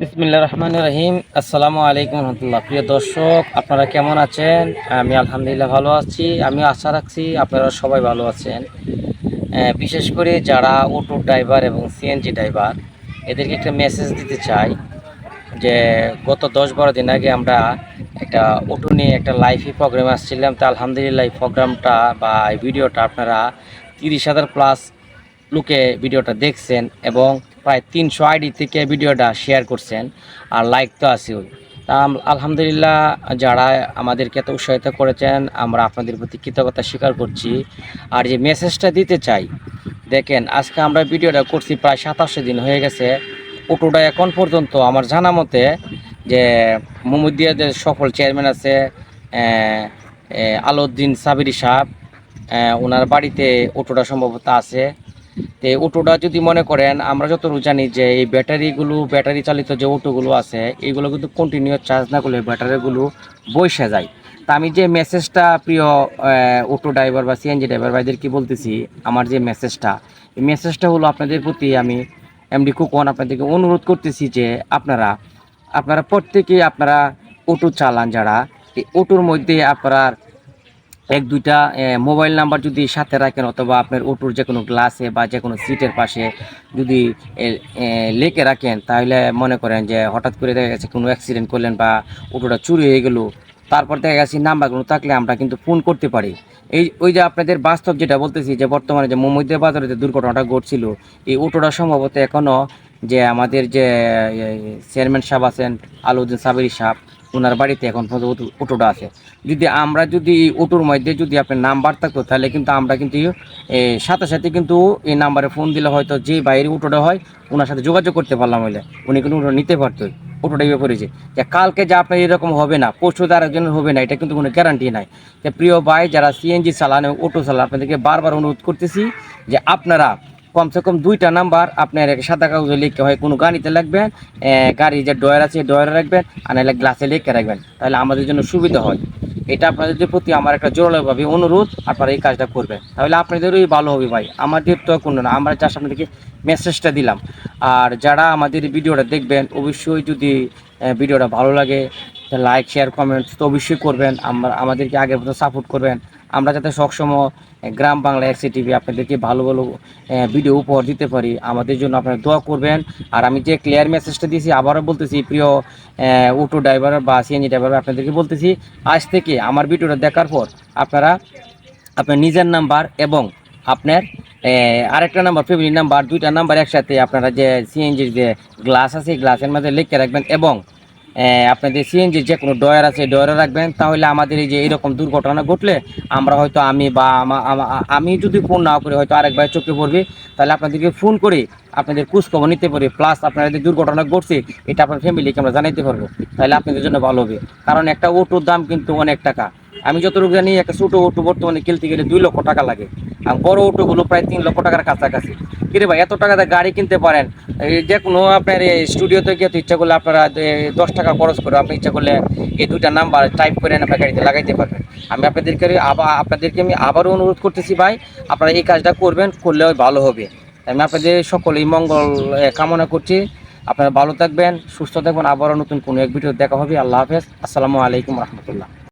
বিসমিল্লা রহমান রহিম। আসসালামু আলাইকুম রহমতুল্লাহ। প্রিয় দর্শক, আপনারা কেমন আছেন? আমি আলহামদুলিল্লাহ ভালো আছি। আমি আশা রাখছি আপনারা সবাই ভালো আছেন। বিশেষ করে যারা অটো ড্রাইভার এবং সিএনজি ড্রাইভার, এদেরকে একটা মেসেজ দিতে চাই যে, গত দশ বারো দিন আগে আমরা একটা অটো নিয়ে একটা লাইভে প্রোগ্রাম আসছিলাম। তো আলহামদুলিল্লাহ এই প্রোগ্রামটা বা এই ভিডিওটা আপনারা তিরিশ হাজার প্লাস লোকে ভিডিওটা দেখছেন এবং প্রায় তিনশো আইডি থেকে ভিডিওটা শেয়ার করছেন আর লাইক তো আসেও আলহামদুলিল্লাহ যারা আমাদেরকে এত উৎসাহিত করেছেন, আমরা আপনাদের প্রতি কৃতজ্ঞতা স্বীকার করছি। আর যে মেসেজটা দিতে চাই, দেখেন, আজকে আমরা ভিডিওটা করছি প্রায় সাতাশো দিন হয়ে গেছে। অটোটা এখন পর্যন্ত আমার জানা মতে যে মোহাম্মদিয়াদের সফল চেয়ারম্যান আছে আলাউদ্দিন সাবিরি সাহেব ওনার বাড়িতে অটোটা সম্ভবত আছে। তো অটোটা যদি মনে করেন, আমরা যতটুকু জানি যে এই ব্যাটারিগুলো, ব্যাটারি চালিত যে অটোগুলো আছে এইগুলো কিন্তু কন্টিনিউ চার্জ না করলে ব্যাটারিগুলো বসে যায়। তা আমি যে মেসেজটা প্রিয় অটো ড্রাইভার বা সিএনজি ড্রাইভার ভাইদেরকে বলতেছি, আমার যে মেসেজটা এই মেসেজটা হলো আপনাদের প্রতি আমি এমডি কুকন আপনাদেরকে অনুরোধ করতেছি যে আপনারা আপনারা প্রত্যেকেই আপনারা অটো চালান যারা, এই অটোর মধ্যে আপনার এক, দুইটা মোবাইল নাম্বার যদি সাথে রাখেন অথবা আপনার অটোর যে কোনো গ্লাসে বা যে কোনো সিটের পাশে যদি লেখে রাখেন, তাহলে মনে করেন যে হঠাৎ করে দেখা গেছে কোনো অ্যাক্সিডেন্ট করলেন বা অটোটা চুরি হয়ে গেল, তারপর দেখা গেছে নাম্বারগুলো থাকলে আমরা কিন্তু ফোন করতে পারি। এই, ওই যে আপনাদের বাস্তব যেটা বলতেছি যে বর্তমানে যে মোহাম্মদিয়া বাজারে যে দুর্ঘটনাটা ঘটছিল, এই অটোটা সম্ভবত এখনও যে আমাদের যে চেয়ারম্যান সাহেব আছেন আলুদ্দিন সাবেরি সাহেব ওনার বাড়িতে এখন পর্যন্ত অটোটা আছে। যদি আমরা যদি অটোর মধ্যে যদি আপনার নাম্বার থাকতো, তাহলে কিন্তু আমরা কিন্তু সাথে সাথে কিন্তু এই নাম্বারে ফোন দিলে হয়তো যে বাইরে অটোটা হয় ওনার সাথে যোগাযোগ করতে পারলাম হইলে। উনি কিন্তু ওটা নিতে পারতো, অটোটা ইয়ে করেছে যে। কালকে যে আপনার এরকম হবে না, পরশু তো আরেকজনের হবে না, এটা কিন্তু কোনো গ্যারান্টি নাই। যে প্রিয় ভাই যারা সিএনজি চালান এবং অটো চালান, আপনাদেরকে বারবার অনুরোধ করতেছি যে আপনারা কমসে কম দুইটা নাম্বার আপনার সাদা কাগজে লিখতে হয়। কোনো গাড়িতে লাগবেন গাড়ি যে ডয়ার আছে ডয়ারে রাখবেন আর নাহলে গ্লাসে লিখে রাখবেন। তাহলে আমাদের জন্য সুবিধা হয়। এটা আপনাদের প্রতি আমার একটা জোরালোভাবে অনুরোধ, আপনারা এই কাজটা করবেন। তাহলে আপনাদেরই ভালো হবে ভাই। আমাদের তো কোনো না। আমরা জাস্ট আপনাদেরকে মেসেজটা দিলাম। আর যারা আমাদের ভিডিওটা দেখবেন, অবশ্যই যদি ভিডিওটা ভালো লাগে লাইক শেয়ার কমেন্টস তো অবশ্যই করবেন। আমরা, আমাদেরকে আগের মতো সাপোর্ট করবেন। আমরা যাতে সবসময় গ্রাম বাংলা এক্সি টিভি আপনাদেরকে ভালো ভালো ভিডিও উপহার দিতে পারি, আমাদের জন্য আপনারা দোয়া করবেন। আর আমি যে ক্লিয়ার মেসেজটা দিয়েছি, আবারও বলতেছি, প্রিয় অটো ড্রাইভার বা সিএনজি ড্রাইভার আপনাদেরকে বলতেছি, আজ থেকে আমার ভিডিওটা দেখার পর আপনারা আপনার নিজের নাম্বার এবং আপনার আরেকটা নাম্বার ফ্যামিলি নাম্বার দুইটা নাম্বার একসাথে আপনারা যে সিএনজির যে গ্লাস আছে গ্লাসের মধ্যে লিখে রাখবেন এবং আপনাদের সিএনজি যে কোনো ডয়ার আছে ডয়ারে রাখবেন। তাহলে আমাদের এই যে এরকম দুর্ঘটনা ঘটলে আমরা হয়তো আমি বা আমা- যদি ফোন না করি, হয়তো আরেকবার চোখে পড়বে। তাহলে আপনাদেরকে ফোন করে আপনাদের খোঁজখবর নিতে পারি প্লাস আপনারা যে দুর্ঘটনা ঘটছে, এটা আপনার ফ্যামিলিকে আমরা জানাইতে পারব। তাহলে আপনাদের জন্য ভালো হবে। কারণ একটা অটোর দাম কিন্তু অনেক টাকা। আমি যতটুকু জানি, একটা ছোটো অটো বর্তমানে কিনতে গেলে দুই লক্ষ টাকা লাগে। আর বড় অটোগুলো প্রায় তিন লক্ষ টাকার কাছাকাছি। কিরে ভাই, এত টাকা দিয়ে গাড়ি কিনতে পারেন? যে কোনো আপনার এই স্টুডিওতে গিয়ে তো ইচ্ছা করলে আপনারা দশ টাকা খরচ করে আপনি ইচ্ছা করলে এই দুইটা নাম্বার টাইপ করে আপনার গাড়িতে লাগাইতে পারবেন। আমি আপনাদেরকে আবার, আপনাদেরকে আমি আবারও অনুরোধ করতেছি ভাই, আপনারা এই কাজটা করবেন, করলে ভালো হবে। আমি আপনাদের সকলেই মঙ্গল কামনা করছি। আপনারা ভালো থাকবেন, সুস্থ থাকবেন। আবারও নতুন কোনো এক ভিডিও দেখা হবে। আল্লাহ হাফেজ। আসসালামু আলাইকুম রহমতুল্লাহ।